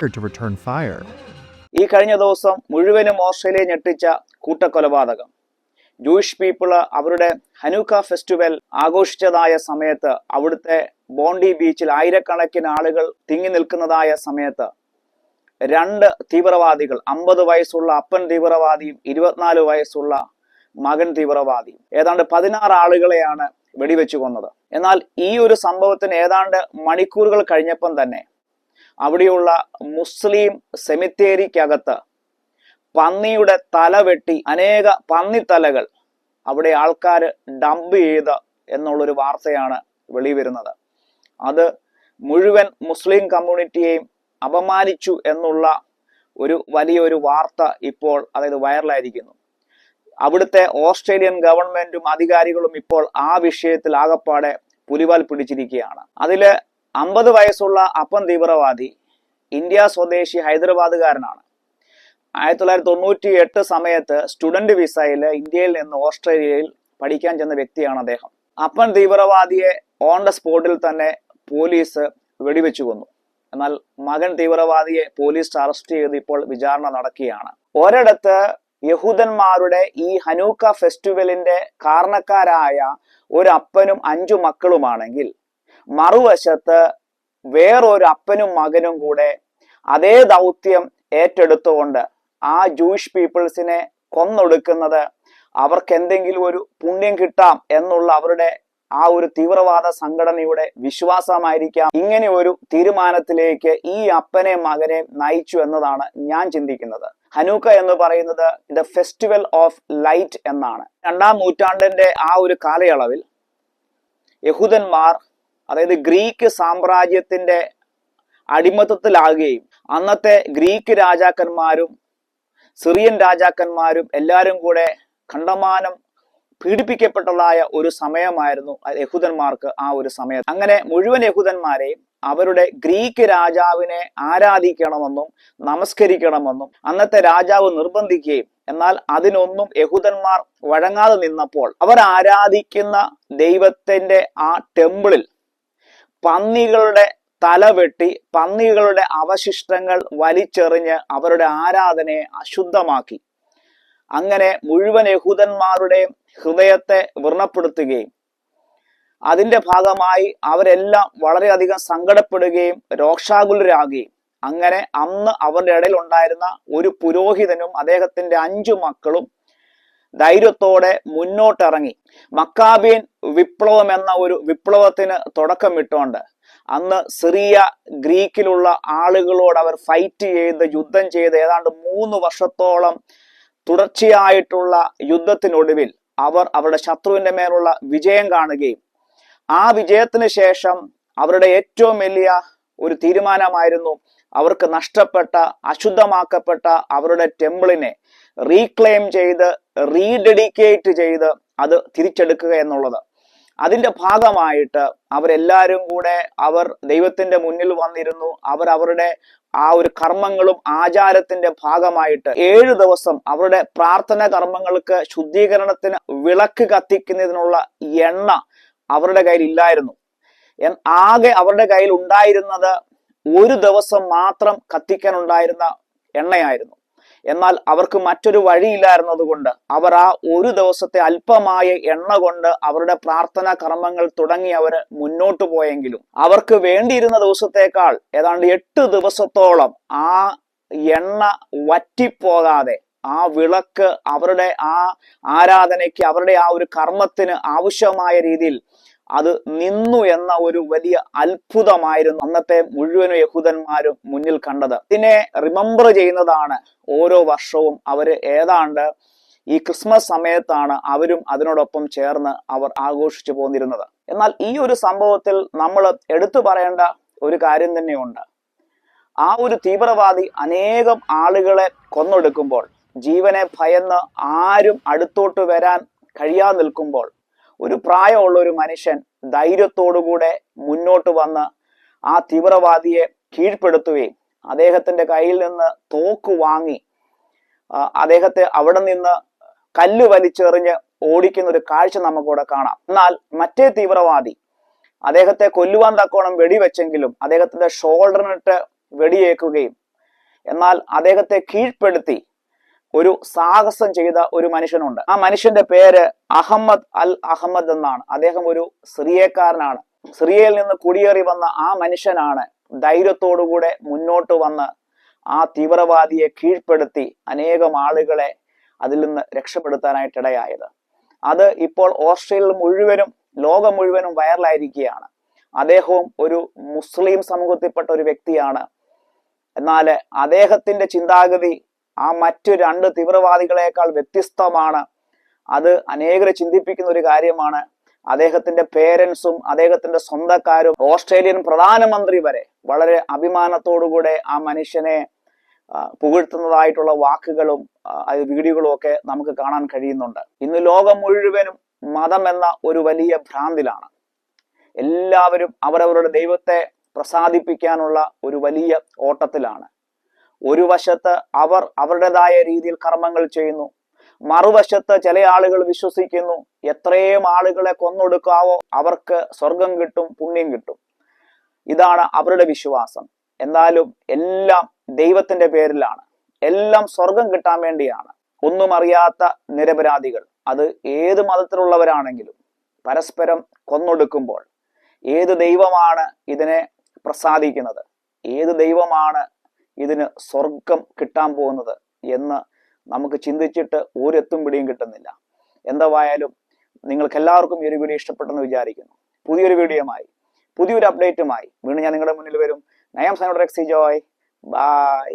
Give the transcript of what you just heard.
to return fire. ഈ കഴിഞ്ഞ ദിവസം മുഴുവനും ഓസ്ട്രേലിയ ഞെട്ടിച്ച കൂട്ടക്കൊലപാതകം ജൂയിഷ് പീപ്പിൾ അവരുടെ ഹനൂക്ക ഫെസ്റ്റിവൽ ആഘോഷിച്ചതായ സമയത്ത് അവിടുത്തെ ബോണ്ടി ബീച്ചിൽ ആയിരക്കണക്കിന് ആളുകൾ തിങ്ങി നിൽക്കുന്നതായ സമയത്ത് രണ്ട് തീവ്രവാദികൾ അമ്പത് വയസ്സുള്ള അപ്പൻ തീവ്രവാദിയും ഇരുപത്തിനാല് വയസ്സുള്ള മകൻ തീവ്രവാദിയും ഏതാണ്ട് പതിനാറ് ആളുകളെയാണ് വെടിവെച്ചു കൊന്നത് എന്നാൽ ഈ ഒരു സംഭവത്തിന് ഏതാണ്ട് മണിക്കൂറുകൾ കഴിഞ്ഞപ്പം തന്നെ അവിടെയുള്ള മുസ്ലിം സെമിത്തേരിക്കകത്ത് പന്നിയുടെ തല വെട്ടി അനേക പന്നിത്തലകൾ അവിടെ ആൾക്കാർ ഡംപ് ചെയ്ത് എന്നുള്ളൊരു വാർത്തയാണ് വെളിവരുന്നത്. അത് മുഴുവൻ മുസ്ലിം കമ്മ്യൂണിറ്റിയെയും അപമാനിച്ചു എന്നുള്ള ഒരു വലിയൊരു വാർത്ത ഇപ്പോൾ അതായത് വൈറലായിരിക്കുന്നു. അവിടുത്തെ ഓസ്ട്രേലിയൻ ഗവൺമെന്റും അധികാരികളും ഇപ്പോൾ ആ വിഷയത്തിൽ ആകപ്പാടെ പുലിവാൽ പിടിച്ചിരിക്കുകയാണ്. അതിൽ അമ്പത് വയസ്സുള്ള അപ്പൻ തീവ്രവാദി ഇന്ത്യ സ്വദേശി ഹൈദരാബാദുകാരനാണ്. ആയിരത്തി തൊള്ളായിരത്തി തൊണ്ണൂറ്റി എട്ട് സമയത്ത് സ്റ്റുഡന്റ് വിസയിൽ ഇന്ത്യയിൽ നിന്ന് ഓസ്ട്രേലിയയിൽ പഠിക്കാൻ ചെന്ന വ്യക്തിയാണ് അദ്ദേഹം. അപ്പൻ തീവ്രവാദിയെ ഓൺ ദ സ്പോട്ടിൽ തന്നെ പോലീസ് വെടിവെച്ചു കൊന്നു. എന്നാൽ മകൻ തീവ്രവാദിയെ പോലീസ് അറസ്റ്റ് ചെയ്ത് ഇപ്പോൾ വിചാരണ നടക്കുകയാണ്. ഒരിടത്ത് യഹൂദന്മാരുടെ ഈ ഹനൂക്ക ഫെസ്റ്റിവലിന്റെ കാരണക്കാരായ ഒരു അപ്പനും അഞ്ചു മക്കളുമാണെങ്കിൽ മറുവശത്ത് വേറൊരു അപ്പനും മകനും കൂടെ അതേ ദൗത്യം ഏറ്റെടുത്തുകൊണ്ട് ആ ജൂയിഷ് പീപ്പിൾസിനെ കൊന്നൊടുക്കുന്നത് അവർക്ക് എന്തെങ്കിലും ഒരു പുണ്യം കിട്ടാം എന്നുള്ള അവരുടെ ആ ഒരു തീവ്രവാദ സംഘടനയുടെ വിശ്വാസമായിരിക്കാം. ഇങ്ങനെ ഒരു തീരുമാനത്തിലേക്ക് ഈ അപ്പനെ മകനെ നയിച്ചു എന്നതാണ് ഞാൻ ചിന്തിക്കുന്നത്. ഹനൂക്ക എന്ന് പറയുന്നത് ദ ഫെസ്റ്റിവൽ ഓഫ് ലൈറ്റ് എന്നാണ്. രണ്ടാം നൂറ്റാണ്ടിന്റെ ആ ഒരു കാലയളവിൽ യഹൂദന്മാർ അതായത് ഗ്രീക്ക് സാമ്രാജ്യത്തിന്റെ അടിമത്തത്തിലാകുകയും അന്നത്തെ ഗ്രീക്ക് രാജാക്കന്മാരും സിറിയൻ രാജാക്കന്മാരും എല്ലാവരും കൂടെ കണ്ടമാനം പീഡിപ്പിക്കപ്പെട്ടതായ ഒരു സമയമായിരുന്നു യഹൂദന്മാർക്ക് ആ ഒരു സമയത്ത്. അങ്ങനെ മുഴുവൻ യഹൂദന്മാരെയും അവരുടെ ഗ്രീക്ക് രാജാവിനെ ആരാധിക്കണമെന്നും നമസ്കരിക്കണമെന്നും അന്നത്തെ രാജാവ് നിർബന്ധിക്കുകയും എന്നാൽ അതിനൊന്നും യഹൂദന്മാർ വഴങ്ങാതെ നിന്നപ്പോൾ അവർ ആരാധിക്കുന്ന ദൈവത്തിന്റെ ആ ടെമ്പിളിൽ പന്നികളുടെ തല വെട്ടി പന്നികളുടെ അവശിഷ്ടങ്ങൾ വലിച്ചെറിഞ്ഞ് അവരുടെ ആരാധനയെ അശുദ്ധമാക്കി. അങ്ങനെ മുഴുവൻ യഹൂദന്മാരുടെയും ഹൃദയത്തെ വ്രണപ്പെടുത്തുകയും അതിന്റെ ഭാഗമായി അവരെല്ലാം വളരെയധികം സങ്കടപ്പെടുകയും രോക്ഷാകുലരാകുകയും അങ്ങനെ അന്ന് അവരുടെ ഇടയിൽ ഉണ്ടായിരുന്ന ഒരു പുരോഹിതനും അദ്ദേഹത്തിന്റെ അഞ്ചു മക്കളും ധൈര്യത്തോടെ മുന്നോട്ടിറങ്ങി. മക്കാബിയൻ വിപ്ലവം എന്ന ഒരു വിപ്ലവത്തിന് തുടക്കമിട്ടുകൊണ്ട് അന്ന് സിറിയ ഗ്രീക്കിലുള്ള ആളുകളോട് അവർ ഫൈറ്റ് ചെയ്ത് യുദ്ധം ചെയ്ത് ഏതാണ്ട് മൂന്ന് വർഷത്തോളം തുടർച്ചയായിട്ടുള്ള യുദ്ധത്തിനൊടുവിൽ അവർ അവരുടെ ശത്രുവിന്റെ മേലുള്ള വിജയം കാണുകയും ആ വിജയത്തിന് ശേഷം അവരുടെ ഏറ്റവും വലിയ ഒരു തീരുമാനമായിരുന്നു അവർക്ക് നഷ്ടപ്പെട്ട അശുദ്ധമാക്കപ്പെട്ട അവരുടെ ടെമ്പിളിനെ റീക്ലെയിം ചെയ്ത് റീഡെഡിക്കേറ്റ് ചെയ്ത് അത് തിരിച്ചെടുക്കുക എന്നുള്ളത്. അതിന്റെ ഭാഗമായിട്ട് അവരെല്ലാവരും കൂടെ അവർ ദൈവത്തിന്റെ മുന്നിൽ വന്നിരുന്നു. അവർ അവരുടെ ആ ഒരു കർമ്മങ്ങളും ആചാരത്തിന്റെ ഭാഗമായിട്ട് ഏഴു ദിവസം അവരുടെ പ്രാർത്ഥന കർമ്മങ്ങൾക്ക് ശുദ്ധീകരണത്തിന് വിളക്ക് കത്തിക്കുന്നതിനുള്ള എണ്ണ അവരുടെ കയ്യിൽ ഇല്ലായിരുന്നു ആകെ അവരുടെ കയ്യിൽ ഉണ്ടായിരുന്നത് ഒരു ദിവസം മാത്രം കത്തിക്കാൻ ഉണ്ടായിരുന്ന എണ്ണയായിരുന്നു. എന്നാൽ അവർക്ക് മറ്റൊരു വഴിയില്ലായിരുന്നതുകൊണ്ട് അവർ ആ ഒരു ദിവസത്തെ അല്പമായ എണ്ണ കൊണ്ട് അവരുടെ പ്രാർത്ഥനാ കർമ്മങ്ങൾ തുടങ്ങി അവർ മുന്നോട്ട് പോയെങ്കിലും അവർക്ക് വേണ്ടിയിരുന്ന ദിവസത്തേക്കാൾ ഏതാണ്ട് എട്ട് ദിവസത്തോളം ആ എണ്ണ വറ്റിപ്പോകാതെ ആ വിളക്ക് അവരുടെ ആ ആരാധനയ്ക്ക് അവരുടെ ആ ഒരു കർമ്മത്തിന് ആവശ്യമായ രീതിയിൽ അത് നിന്നു എന്ന ഒരു വലിയ അത്ഭുതമായിരുന്നു അന്നത്തെ മുഴുവൻ യഹൂദന്മാരും മുന്നിൽ കണ്ടത്. ഇതിനെ റിമെമ്പർ ചെയ്യുന്നതാണ് ഓരോ വർഷവും അവർ ഏതാണ്ട് ഈ ക്രിസ്മസ് സമയത്താണ് അവരും അതിനോടൊപ്പം ചേർന്ന് അവർ ആഘോഷിച്ചു പോന്നിരുന്നത്. എന്നാൽ ഈ ഒരു സംഭവത്തിൽ നമ്മൾ എടുത്തു പറയേണ്ട ഒരു കാര്യം തന്നെയുണ്ട്. ആ ഒരു തീവ്രവാദി അനേകം ആളുകളെ കൊന്നൊടുക്കുമ്പോൾ ജീവനെ ഭയന്ന് ആരും അടുത്തോട്ട് വരാൻ കഴിയാതെ നിൽക്കുമ്പോൾ ഒരു പ്രായമുള്ള ഒരു മനുഷ്യൻ ധൈര്യത്തോടുകൂടെ മുന്നോട്ട് വന്ന് ആ തീവ്രവാദിയെ കീഴ്പ്പെടുത്തുകയും അദ്ദേഹത്തിന്റെ കയ്യിൽ നിന്ന് തോക്ക് വാങ്ങി അദ്ദേഹത്തെ അവിടെ നിന്ന് കല്ല് വലിച്ചെറിഞ്ഞ് ഓടിക്കുന്ന ഒരു കാഴ്ച നമുക്കിവിടെ കാണാം. എന്നാൽ മറ്റേ തീവ്രവാദി അദ്ദേഹത്തെ കൊല്ലുവാൻ തക്കോണം വെടിവെച്ചെങ്കിലും അദ്ദേഹത്തിന്റെ ഷോൾഡറിനിട്ട് വെടിയേക്കുകയും എന്നാൽ അദ്ദേഹത്തെ കീഴ്പ്പെടുത്തി ഒരു സാഹസം ചെയ്ത ഒരു മനുഷ്യനുണ്ട്. ആ മനുഷ്യന്റെ പേര് അഹമ്മദ് അൽ അഹമ്മദ് എന്നാണ്. അദ്ദേഹം ഒരു സിറിയക്കാരനാണ്. സിറിയയിൽ നിന്ന് കുടിയേറി വന്ന ആ മനുഷ്യനാണ് ധൈര്യത്തോടുകൂടെ മുന്നോട്ട് വന്ന് ആ തീവ്രവാദിയെ കീഴ്പ്പെടുത്തി അനേകം ആളുകളെ അതിൽ നിന്ന് രക്ഷപ്പെടുത്താനായിട്ടിടയായത്. അത് ഇപ്പോൾ ഓസ്ട്രേലിയ മുഴുവനും ലോകം മുഴുവനും വൈറലായിരിക്കുകയാണ്. അദ്ദേഹവും ഒരു മുസ്ലിം സമൂഹത്തിൽപ്പെട്ട ഒരു വ്യക്തിയാണ്. എന്നാൽ അദ്ദേഹത്തിന്റെ ചിന്താഗതി ആ മറ്റു രണ്ട് തീവ്രവാദികളെക്കാൾ വ്യത്യസ്തമാണ്. അത് അനേകരെ ചിന്തിപ്പിക്കുന്ന ഒരു കാര്യമാണ്. അദ്ദേഹത്തിന്റെ പേരൻസും അദ്ദേഹത്തിന്റെ സ്വന്തക്കാരും ഓസ്ട്രേലിയൻ പ്രധാനമന്ത്രി വരെ വളരെ അഭിമാനത്തോടുകൂടെ ആ മനുഷ്യനെ പുകഴ്ത്തുന്നതായിട്ടുള്ള വാക്കുകളും അത് വീഡിയോകളും ഒക്കെ നമുക്ക് കാണാൻ കഴിയുന്നുണ്ട്. ഇന്ന് ലോകം മുഴുവനും മതം എന്ന ഒരു വലിയ ഭ്രാന്തിലാണ്. എല്ലാവരും അവരവരുടെ ദൈവത്തെ പ്രസാദിപ്പിക്കാനുള്ള ഒരു വലിയ ഓട്ടത്തിലാണ്. ഒരു വശത്ത് അവർ അവരുടേതായ രീതിയിൽ കർമ്മങ്ങൾ ചെയ്യുന്നു. മറുവശത്ത് ചില ആളുകൾ വിശ്വസിക്കുന്നു എത്രയും ആളുകളെ കൊന്നൊടുക്കാവോ അവർക്ക് സ്വർഗം കിട്ടും പുണ്യം കിട്ടും. ഇതാണ് അവരുടെ വിശ്വാസം. എന്നാലും എല്ലാം ദൈവത്തിന്റെ പേരിലാണ്. എല്ലാം സ്വർഗം കിട്ടാൻ വേണ്ടിയാണ്. ഒന്നും അറിയാത്ത നിരപരാധികൾ. അത് ഏത് മതത്തിലുള്ളവരാണെങ്കിലും പരസ്പരം കൊന്നൊടുക്കുമ്പോൾ ഏത് ദൈവമാണ് ഇതിനെ പ്രസാദിക്കുന്നത്? ഏത് ദൈവമാണ് ഇതിന് സ്വർഗം കിട്ടാൻ പോകുന്നത് എന്ന് നമുക്ക് ചിന്തിച്ചിട്ട് ഒരെത്തും പിടിയും കിട്ടുന്നില്ല. എന്തായാലും നിങ്ങൾക്ക് എല്ലാവർക്കും ഈ ഒരു വീഡിയോ ഇഷ്ടപ്പെട്ടെന്ന് വിചാരിക്കുന്നു. പുതിയൊരു വീഡിയോയുമായി പുതിയൊരു അപ്ഡേറ്റുമായി വീണ്ടും ഞാൻ നിങ്ങളുടെ മുന്നിൽ വരും. നയം സൈനോഡ് എക്സി ജോയ്. ബൈ